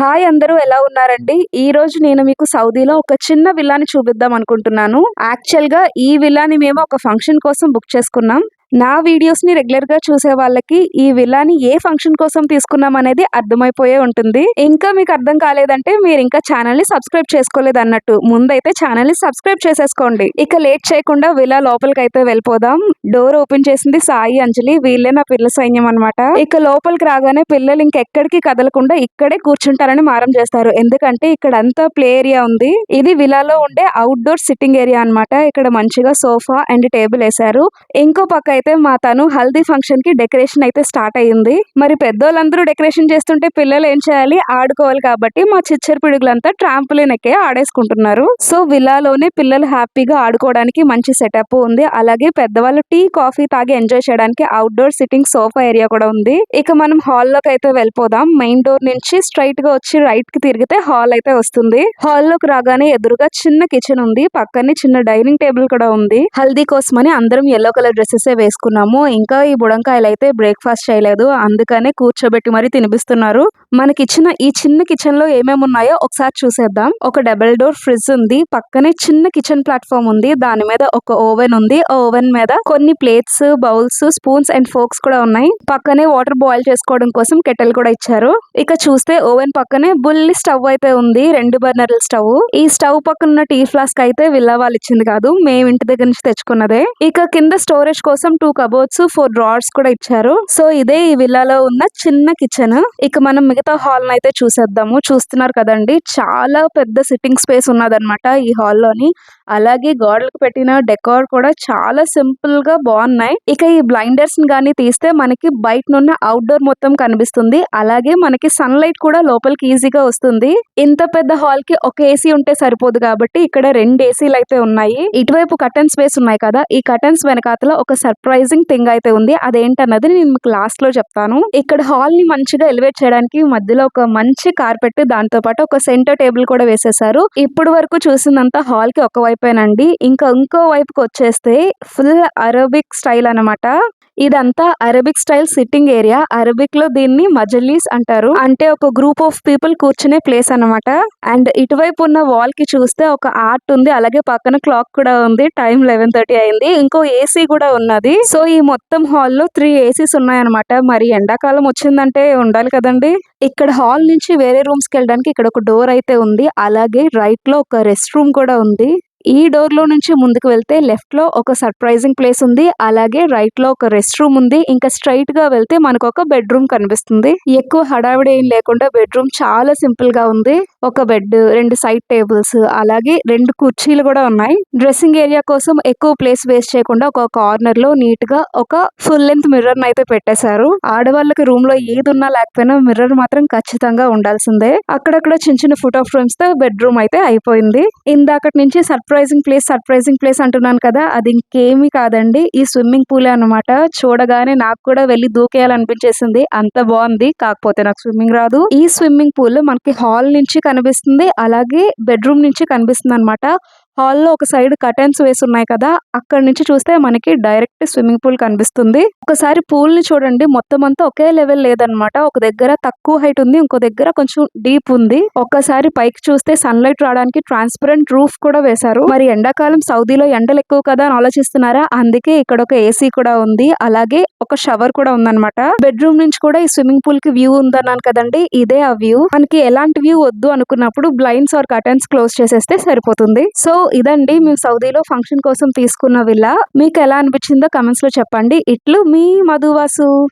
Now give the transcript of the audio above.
Hi అందరూ ఎలా ఉన్నారండి? ఈ రోజు నేను మీకు సౌదీలో ఒక చిన్న విల్లాని చూపిద్దాం అనుకుంటున్నాను. యాక్చువల్గా ఈ విల్లాని మేము ఒక ఫంక్షన్ కోసం బుక్ చేసుకున్నాం. నా వీడియోస్ని రెగ్యులర్గా చూసే వాళ్ళకి ఈ విల్లాని ఏ ఫంక్షన్ కోసం తీసుకున్నాం అనేది అర్థమైపోయే ఉంటుంది. ఇంకా మీకు అర్థం కాలేదంటే మీరు ఇంకా ఛానల్ని సబ్స్క్రైబ్ చేసుకోలేదు అన్నట్టు. ముందైతే ఛానల్ని సబ్స్క్రైబ్ చేసేసుకోండి. ఇక లేట్ చేయకుండా విలా లోపలికి అయితే వెళ్ళిపోదాం. డోర్ ఓపెన్ చేసింది సాయి అంజలి. వీళ్ళే నా పిల్ల సైన్యం అన్నమాట. ఇక లోపలికి రాగానే పిల్లలు ఇంకెక్కడికి కదలకుండా ఇక్కడే కూర్చుంటారని మారం చేస్తారు. ఎందుకంటే ఇక్కడ అంతా ప్లే ఏరియా ఉంది. ఇది విలాలో ఉండే అవుట్డోర్ సిట్టింగ్ ఏరియా అన్నమాట. ఇక్కడ మంచిగా సోఫా అండ్ టేబుల్ వేశారు. ఇంకో పక్క అయితే మా తను హల్దీ ఫంక్షన్కి డెకరేషన్ అయితే స్టార్ట్ అయ్యింది. మరి పెద్దోళ్ళందరూ డెకరేషన్ చేస్తుంటే పిల్లలు ఏం చేయాలి? ఆడుకోవాలి కాబట్టి మా చిచ్చర పిడుగులంతా ట్రాంపులిన్ ఎక్కే ఆడేసుకుంటున్నారు. సో విల్లాలోనే పిల్లలు హ్యాపీగా ఆడుకోవడానికి మంచి సెటప్ ఉంది. అలాగే పెద్దవాళ్ళు టీ కాఫీ తాగి ఎంజాయ్ చేయడానికి అవుట్డోర్ సిట్టింగ్ సోఫా ఏరియా కూడా ఉంది. ఇక మనం హాల్లోకి అయితే వెళ్ళిపోదాం. మెయిన్ డోర్ నుంచి స్ట్రైట్గా వచ్చి రైట్కి తిరిగితే హాల్ అయితే వస్తుంది. హాల్లోకి రాగానే ఎదురుగా చిన్న కిచెన్ ఉంది. పక్కనే చిన్న డైనింగ్ టేబుల్ కూడా ఉంది. హల్దీ కోసమని అందరం ఎల్లో కలర్ డ్రెస్సెస్ వేసుకున్నాము. ఇంకా ఈ బుడంకాయలు అయితే బ్రేక్ఫాస్ట్ చేయలేదు. అందుకనే కూర్చోబెట్టి మరి తినిపిస్తున్నారు. మనకిచ్చిన ఈ చిన్న కిచెన్లో ఏమేమి ఉన్నాయో ఒకసారి చూసేద్దాం. ఒక డబుల్ డోర్ ఫ్రిడ్జ్ ఉంది. పక్కనే చిన్న కిచెన్ ప్లాట్ఫామ్ ఉంది. దాని మీద ఒక ఓవెన్ ఉంది. ఆ ఓవెన్ మీద కొన్ని plates bowls spoons and forks కూడా ఉన్నాయి. పక్కనే వాటర్ బాయిల్ చేసుకోవడం కోసం కెటల్ కూడా ఇచ్చారు. ఇక చూస్తే ఓవెన్ పక్కనే బుల్లి స్టవ్ అయితే ఉంది. రెండు బర్నర్ల స్టవ్. ఈ స్టవ్ పక్కన ఉన్న టీ ఫ్లాస్క్ అయితే విల్లా వాళ్ళు ఇచ్చింది కాదు. మేము ఇంటి దగ్గర నుంచి తెచ్చుకున్నదే. ఇక కింద స్టోరేజ్ కోసం టూ కబోర్డ్స్ ఫోర్ డ్రార్స్ కూడా ఇచ్చారు. సో ఇదే ఈ విల్లాలో ఉన్న చిన్న కిచెన్ ఇక మనం మిగతా హాల్ అయితే చూసేద్దాము. చూస్తున్నారు కదండి చాలా పెద్ద సిట్టింగ్ స్పేస్ ఉన్నదన్నమాట ఈ హాల్లోని అలాగే గోడలకు పెట్టిన డెకోర్ కూడా చాలా సింపుల్గా బాగున్నాయి. ఇక ఈ బ్లైండర్స్ని కానీ తీస్తే మనకి బయట నున్న అవుట్డోర్ మొత్తం కనిపిస్తుంది. అలాగే మనకి సన్ లైట్ కూడా లోపలికి ఈజీగా వస్తుంది. ఇంత పెద్ద హాల్కి ఒక ఏసీ ఉంటే సరిపోదు కాబట్టి ఇక్కడ రెండు ఏసీలు అయితే ఉన్నాయి. ఇటువైపు కటన్ స్పేస్ ఉన్నాయి కదా ఈ కటన్స్ వెనకాతల ఒక సర్ప్రైజింగ్ థింగ్ అయితే ఉంది. అదేంటన్నది నేను మీకు లాస్ట్లో చెప్తాను. ఇక్కడ హాల్ని మంచిగా ఎలివేట్ చేయడానికి మధ్యలో ఒక మంచి కార్పెట్ దాంతో పాటు ఒక సెంటర్ టేబుల్ కూడా వేసేసారు ఇప్పుడు వరకు చూసిందంతా హాల్కి ఒక వైపేనండి. ఇంకా ఇంకో వైపుకి వచ్చేస్తే ఫుల్ అరబిక్ స్టైల్ అన్నమాట. ఇదంతా అరబిక్ స్టైల్ సిట్టింగ్ ఏరియా. అరబిక్లో దీన్ని మజలీస్ అంటారు. అంటే ఒక గ్రూప్ ఆఫ్ పీపుల్ కూర్చునే ప్లేస్ అన్నమాట. అండ్ ఇటువైపు ఉన్న వాల్కి చూస్తే ఒక ఆర్ట్ ఉంది. అలాగే పక్కన క్లాక్ కూడా ఉంది. టైం లెవెన్ థర్టీ అయింది. ఇంకో ఏసీ కూడా ఉన్నది. సో ఈ మొత్తం హాల్లో త్రీ ఏసీస్ ఉన్నాయన్నమాట. మరి ఎండాకాలం వచ్చిందంటే ఉండాలి కదండి. ఇక్కడ హాల్ నుంచి వేరే రూమ్స్కి వెళ్ళడానికి ఇక్కడ ఒక డోర్ అయితే ఉంది. అలాగే రైట్లో ఒక రెస్ట్ రూమ్ కూడా ఉంది. ఈ డోర్లో నుంచి ముందుకు వెళ్తే లెఫ్ట్లో ఒక సర్ప్రైజింగ్ ప్లేస్ ఉంది. అలాగే రైట్లో ఒక రెస్ట్ రూమ్ ఉంది. ఇంకా స్ట్రైట్గా వెళ్తే మనకు ఒక బెడ్రూమ్ కనిపిస్తుంది. ఎక్కువ హడావిడి ఏం లేకుండా బెడ్రూమ్ చాలా సింపుల్గా ఉంది. ఒక బెడ్ రెండు సైడ్ టేబుల్స్ అలాగే రెండు కుర్చీలు కూడా ఉన్నాయి. డ్రెస్సింగ్ ఏరియా కోసం ఎక్కువ ప్లేస్ వేస్ట్ చేయకుండా ఒక కార్నర్లో నీట్గా ఒక ఫుల్ లెంత్ మిర్రర్ అయితే పెట్టేశారు. ఆడవాళ్ళకి రూమ్లో ఏది ఉన్నా లేకపోయినా మిర్రర్ మాత్రం ఖచ్చితంగా ఉండాల్సిందే. అక్కడక్కడ చిన్న చిన్న ఫోటో ఫ్రేమ్స్తో బెడ్రూమ్ అయితే అయిపోయింది. ఇందాకటి నుంచి సర్ప్రైజింగ్ ప్లేస్ సర్ప్రైజింగ్ ప్లేస్ అంటున్నాను కదా అది ఇంకేమీ కాదండి. ఈ స్విమ్మింగ్ పూలే అన్నమాట. చూడగానే నాకు కూడా వెళ్ళి దూకేయాలనిపించేసింది. అంత బాగుంది. కాకపోతే నాకు స్విమ్మింగ్ రాదు. ఈ స్విమ్మింగ్ పూల్ మనకి హాల్ నుంచి కనిపిస్తుంది. అలాగే బెడ్రూమ్ నుంచి కనిపిస్తుంది అనమాట హాల్లో ఒక సైడ్ కర్టెన్స్ వేసి ఉన్నాయి కదా అక్కడ నుంచి చూస్తే మనకి డైరెక్ట్ స్విమ్మింగ్ పూల్ కనిపిస్తుంది. ఒకసారి పూల్ని చూడండి మొత్తం అంతా ఒకే లెవెల్ లేదనమాట. ఒక దగ్గర తక్కువ హైట్ ఉంది ఇంకో దగ్గర కొంచెం డీప్ ఉంది. ఒక్కసారి పైకి చూస్తే సన్ లైట్ రావడానికి ట్రాన్స్పరెంట్ రూఫ్ కూడా వేశారు. మరి ఎండాకాలం సౌదీలో ఎండలు ఎక్కువ కదా అని ఆలోచిస్తున్నారా? అందుకే ఇక్కడ ఒక ఏసీ కూడా ఉంది. అలాగే ఒక షవర్ కూడా ఉందన్నమాట బెడ్రూమ్ నుంచి కూడా ఈ స్విమ్మింగ్ పూల్కి వ్యూ ఉందన్నాను కదండి ఇదే ఆ వ్యూ. మనకి ఎలాంటి వ్యూ వద్దు అనుకున్నప్పుడు బ్లైండ్స్ ఆర్ కటన్స్ క్లోజ్ చేసేస్తే సరిపోతుంది. సో ఇదండి మేము సౌదీలో ఫంక్షన్ కోసం తీసుకున్న విల్లా. మీకు ఎలా అనిపించిందో కమెంట్స్లో చెప్పండి. ఇట్లు మీ మధువాసు.